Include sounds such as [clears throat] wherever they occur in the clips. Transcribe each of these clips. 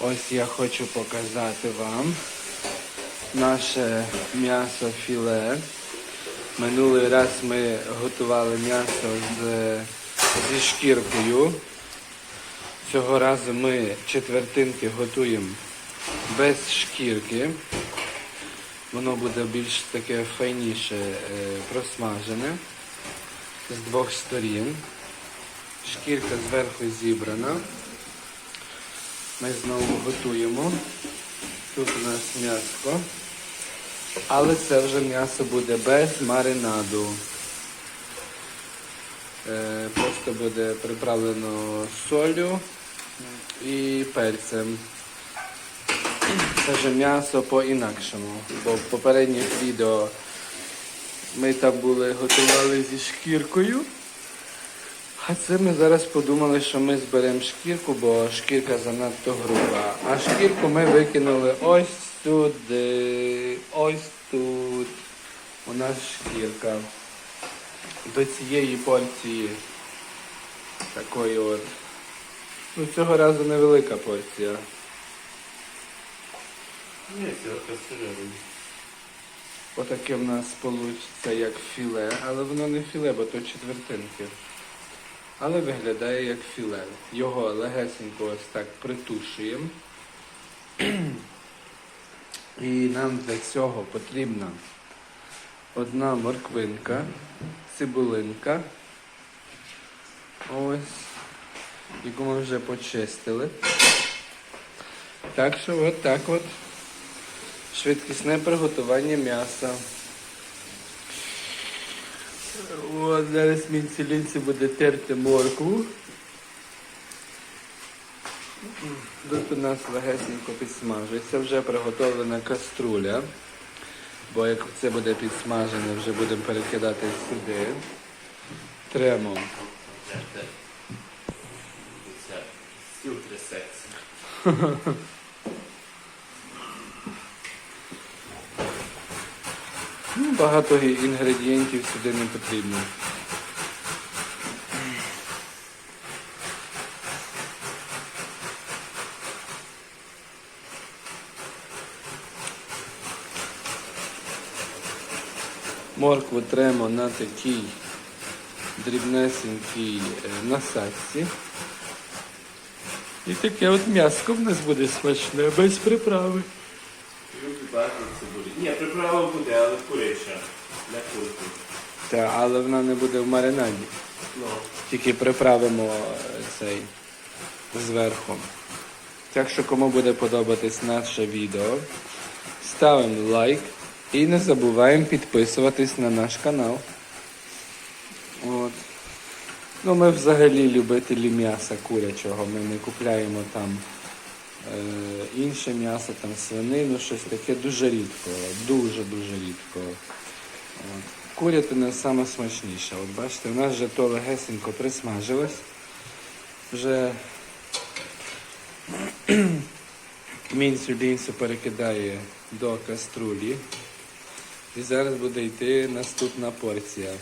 Ось я хочу показати вам наше м'ясо філе. Минулий раз ми готували м'ясо з, зі шкіркою. Цього разу ми четвертинки готуємо без шкірки. Воно буде більш таке файніше е, просмажене з двох сторін. Шкірка зверху зібрана. Ми знову готуємо. Тут у нас м'ясо. Але це вже м'ясо буде без маринаду. Е, просто буде приправлено солью і перцем. Це вже м'ясо по-інакшому. Бо в попередніх відео ми там були готували зі шкіркою. А це ми зараз подумали, що ми зберемо шкірку, бо шкірка занадто груба. А шкірку ми викинули ось сюди, ось тут. У нас шкірка. До цієї порції такої от. Ну, цього разу невелика порція. Ні, це кастрюля. Отаке в нас вийде як філе, але воно не філе, бо то четвертинки. Але виглядає як філе. Його легесенько ось так притушуємо. І нам для цього потрібна одна морквинка, цибулинка. Ось, яку ми вже почистили. Так що от так от. Швидкісне приготування м'яса. От зараз мінцелінці буде терти моркву. Тут у нас легесенько підсмажується, вже приготовлена каструля. Бо як це буде підсмажене, вже будемо перекидати сюди. Тремо. Стіл трясеться. Багато інгредієнтів сюди не потрібно. Моркву тремо на такій дрібнесенькій е, насадці. І таке от м'яско в нас буде смачне, без приправи. Ні, приправа буде, куряча. Для курки. Та, але вона не буде в маринаді. Ну, Тільки приправимо е, цей зверху. Так що кому буде подобатись наше відео, ставимо лайк і не забуваємо підписуватись на наш канал. От. Ну, ми взагалі любителі м'яса курячого. Ми не купляємо там інше м'ясо, там свинину, щось таке дуже рідко. Дуже-дуже рідко. От. Курятина саме. От бачите, у нас вже то легесенько присмажилось. Вже [clears throat] мінцю лінцю перекидає до каструлі. І зараз буде йти наступна порція.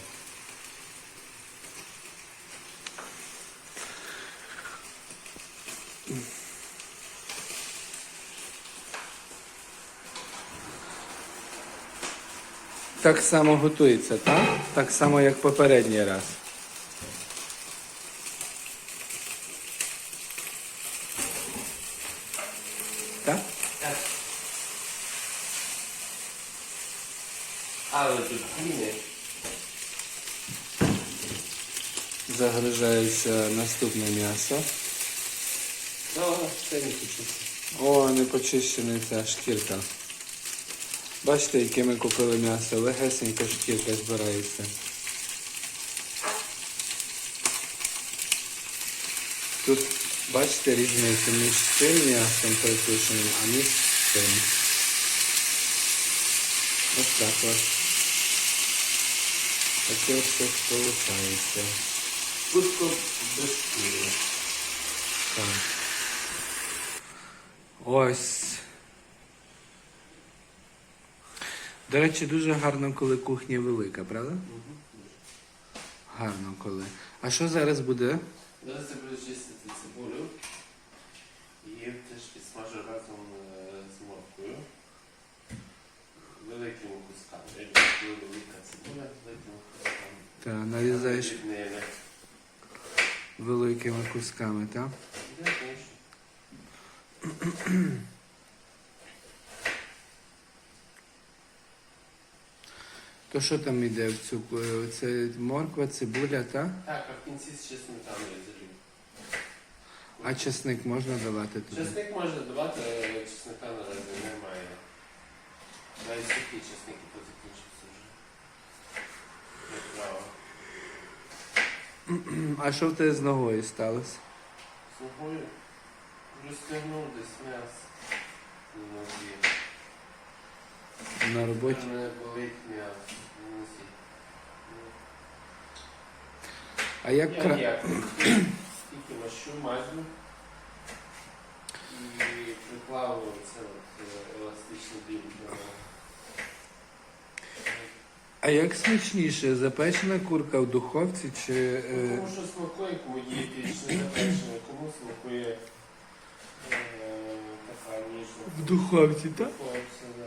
Так само готується, так? Так само, як попередній раз. Так? так. Але тут зміни. Загружається наступне м'ясо. Ну, це не почуття. О, не почищена ця шкірка. Бачите, яке ми купили м'ясо. Легесенька шкірка збирається. Тут бачите різницю між цим м'ясом притушеним, а між цим. Ось так ось. Таке все виходить. Кутко без шкіри. Так. Ось. До речі, дуже гарно, коли кухня велика, правда? Гарно коли. А що зараз буде? Зараз я буду чистити цибулю. І теж підсмажу разом е, з морквою. Великими кусками. Коли велика цибуля великими кусками. Та нарізаєш великими кусками, так? Да, конечно. То що там іде в цю е, це морква, цибуля, так? Так, а в кінці ще сметаною залив. А чесник можна давати туди? Чесник можна давати, але чесника наразі немає. Навіть сухі чесники то закінчився вже. Як. А що в тебе з ногою сталося? З ногою розтягнув десь м'ясо на нозі. На роботі? А як кра... Тільки [clears throat] мащу мазю і приклав це еластичний бім А як смачніше, запечена курка в духовці чи. Ну, Е... Що смакує, кому дієтичне запечене, кому смакує е, така ніжна. В духовці, так? Духовці, да.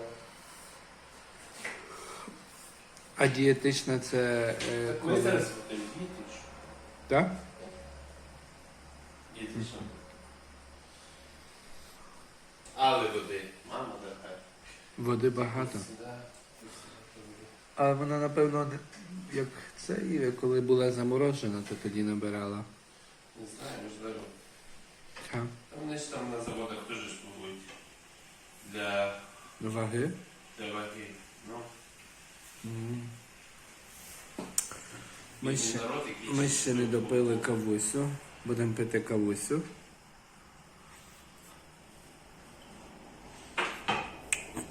А дієтична це. Е... Так ми коли? зараз готуємо дієтичну. Так? Дієтичну. Але води. Мама дорога. Води багато. А вона, напевно, як це, і коли була заморожена, то тоді набирала. Не знаю, можливо. Та Вони ж там на заводах теж ж пробують. Для, Ваги? для ваги. Ми ще, ми ще не допили кавусю. Будемо пити кавусю.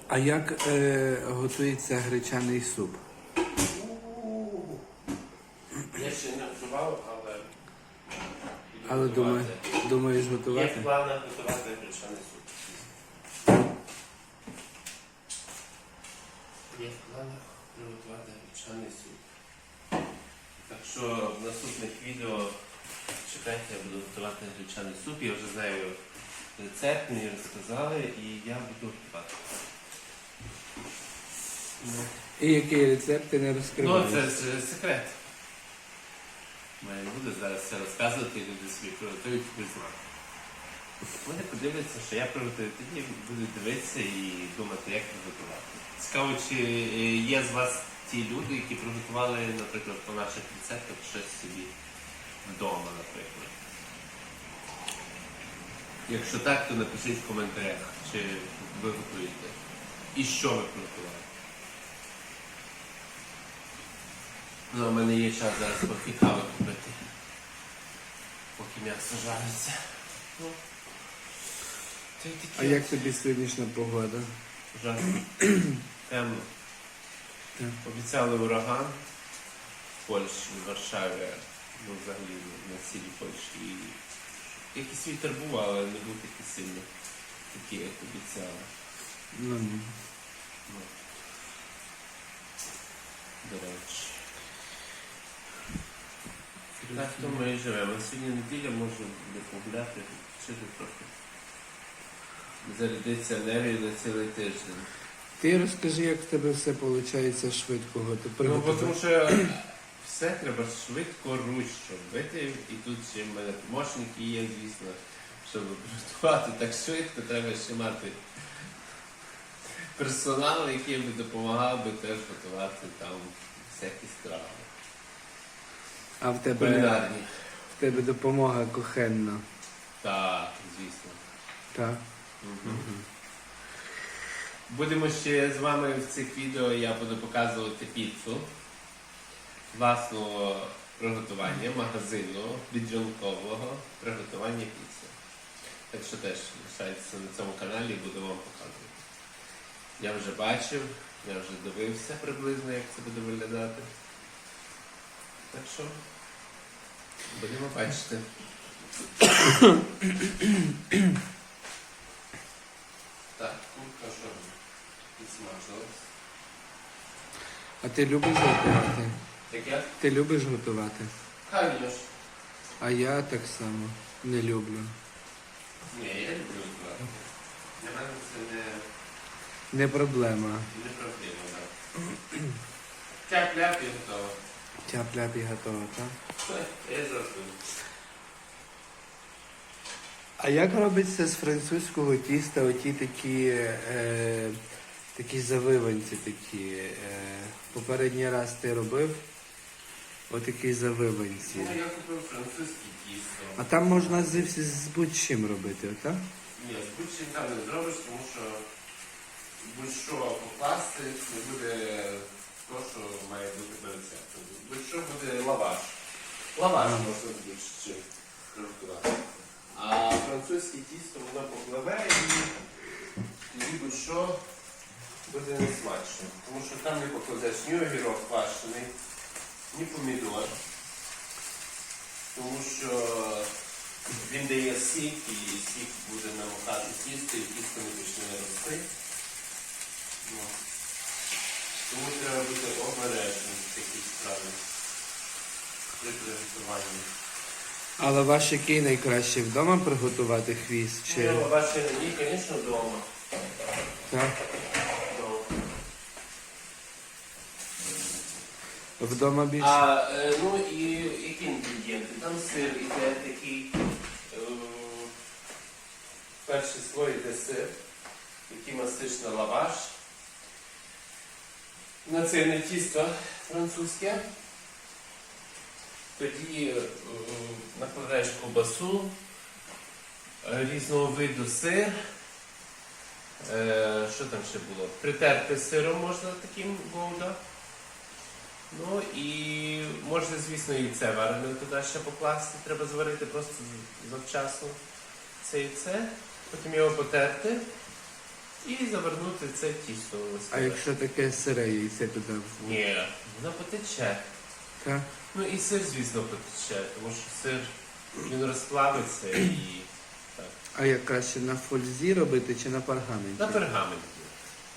А як е, готується гречаний суп? Я ще не вживав, але. Але думаю, думаєш Є готувати? в планах готувати гречаний суп. Є в планах приготувати гречаний суп. Так що в наступних відео чекайте, я буду готувати гречаний суп. Я вже знаю рецепт, мені розказали, і я буду готувати. Ну, І який рецепт ти не Ну, розкриваєш? це ж секрет. Ми не буду зараз все розказувати, люди собі приготують без знати. Вони подивляться, що я приготую, тоді будуть дивитися і думати, як приготувати. Цікаво, чи е, є з вас ті люди, які приготували, наприклад, по наших рецептах щось собі вдома, наприклад. Якщо так, то напишіть в коментарях, чи ви готуєте. І що ви приготували. Ну, у мене є час зараз поки кави купити. Поки м'ясо жариться. Ну. Та й таке. А як тобі сьогоднішня погода? Ужасно. [clears throat] Темно. Так. Обіцяли ураган в Польщі, в Варшаві, ну взагалі на цілій Польщі. І якийсь вітер був, але не був такий сильний, такий, як обіцяли. Ну, ні. Ну. До речі. Так то ми і живемо. Сьогодні неділя можу буде погуляти, вчити трохи. Зарядитися енергією на цілий тиждень. Ти розкажи, як в тебе все виходить швидко готувати. Ну, бо тому що все треба швидко, ручно робити. І тут ще в мене помощники є, звісно, щоб приготувати так швидко, треба ще мати персонал, який би допомагав би теж готувати там всякі страви. А в тебе, Кулінарні. в тебе допомога кухенна. Так, звісно. Так. Будемо ще з вами в цих відео я буду показувати піцу власного приготування, магазину, віджонкового приготування піци. Так що теж лишайтеся на цьому каналі і буду вам показувати. Я вже бачив, я вже дивився приблизно, як це буде виглядати. Так що будемо бачити. Так, курка що. А ти любиш готувати? Ти любиш готувати? Конечно. А я так само не люблю. Ні, я люблю мене це не, Не проблема. не проблема, так. Тяп-ляп і готово. Тяп-ляп і готово, так? [laughs] Я завжди. А як робиться з французького тіста оті такі, е, такі завиванці такі? Е, попередній раз ти робив отакі завиванці. Ну, я купив французьке тісто. А там можна з, з будь-чим робити, так? Ні, з будь-чим там не зробиш, тому що будь-що покласти не буде то, що має бути по рецепту. Будь-що буде лаваш. Лаваш можна будь-чим. А французьке тісто воно попливе і тоді будь-що буде не смачно. Тому що там не покладеш ні огірок квашений, ні помідор. Тому що він дає сік і сік буде намокати тісто, і тісто не почне рости. Ну, Тому треба бути обережним в такій справі при приготуванні. А лаваш який найкраще вдома приготувати хвіст? Чи... Ну, ваші надії, звісно, вдома. Так? Вдома. Вдома більше? А, е, ну і які інгредієнти? Там сир іде такий. е, Перший слой йде сир, який мастиш на лаваш. На це не тісто французьке. Тоді е, накладаєш ковбасу, е, різного виду сир. Е, Що там ще було? Притерти сиром можна таким гоуда. Ну і можна, звісно, яйце варене туди ще покласти. Треба зварити просто завчасно це яйце, потім його потерти і завернути це тісто. А якщо таке сире яйце туди? Ні, воно потече. Так? Ну і сир, звісно, потече, тому що сир він розплавиться і так. А як краще на фользі робити чи на пергаменті? На пергаменті.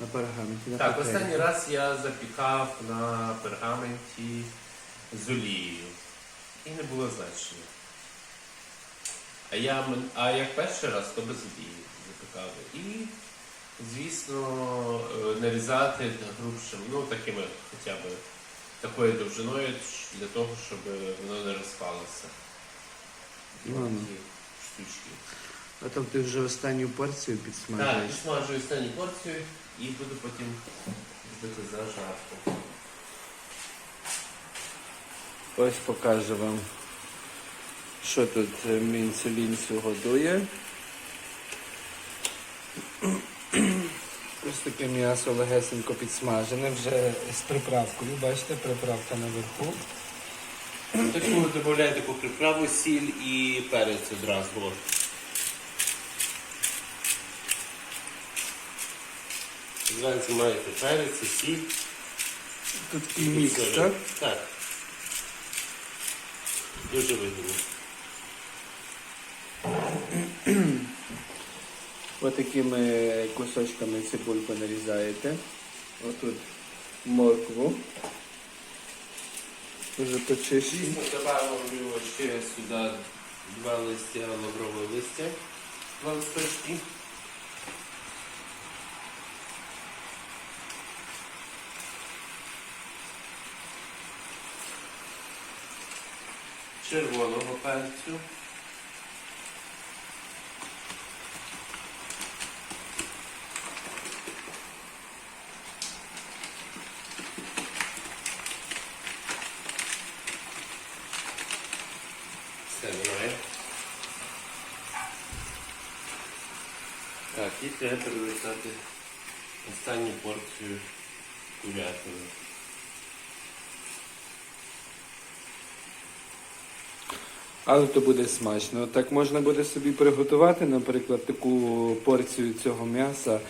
На пергаменті, на Так, папері. останній раз я запікав на пергаменті з олією. І не було значення. А, я, а як перший раз, то без олії запікав. І, звісно, е, нарізати грубшим, ну такими хоча б такою довжиною для того, щоб воно не розпалося. Ну, ну. Такі штучки. А то ти вже останню порцію Так, підсмажуєш. підсмажую останню порцію і буду потім робити зажарку. Ось покажу вам, що тут е, мінцю лінцю годує. Ось таке м'ясо легесенько підсмажене, вже з приправкою. Бачите, приправка наверху. Так ви додаєте таку приправу, сіль і перець одразу. Зранці маєте перець і сіль. Тут такий мікс, так? Так. Дуже вигідно. Ось такими кусочками цибульку нарізаєте. Отут моркву. Вже почищені. Звісно, добавлю ще сюди два листя лаврового листя. Два листочки. Червоного перцю. Все, немає. Так, і треба перевертати останню порцію курятини. Але то буде смачно. Так можна буде собі приготувати, наприклад, таку порцію цього м'яса.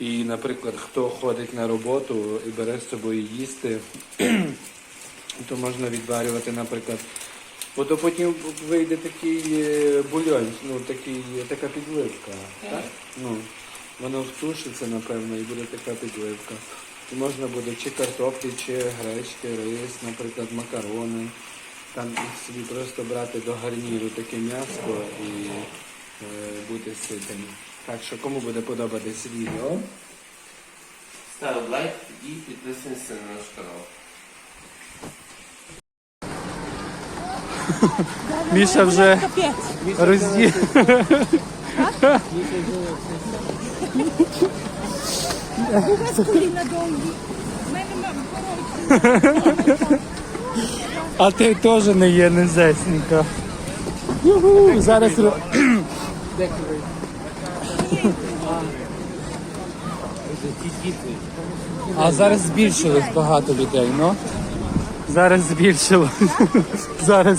І, наприклад, хто ходить на роботу і бере з собою їсти, [clears throat] то можна відварювати, наприклад. Бо то потім вийде такий е, бульон, ну такий, така підливка. Так? Ну, воно втушиться, напевно, і буде така підливка. І можна буде чи картоплі, чи гречки, рис, наприклад, макарони. Там собі просто брати до гарніру таке м'ясо і е, бути ситим. Так що кому буде подобатись відео, Став лайк і підписуйся на наш канал. Міша вже розді... А ти теж не є незесненька. Зараз. А зараз збільшилось багато людей, ну? Зараз збільшилось. Зараз.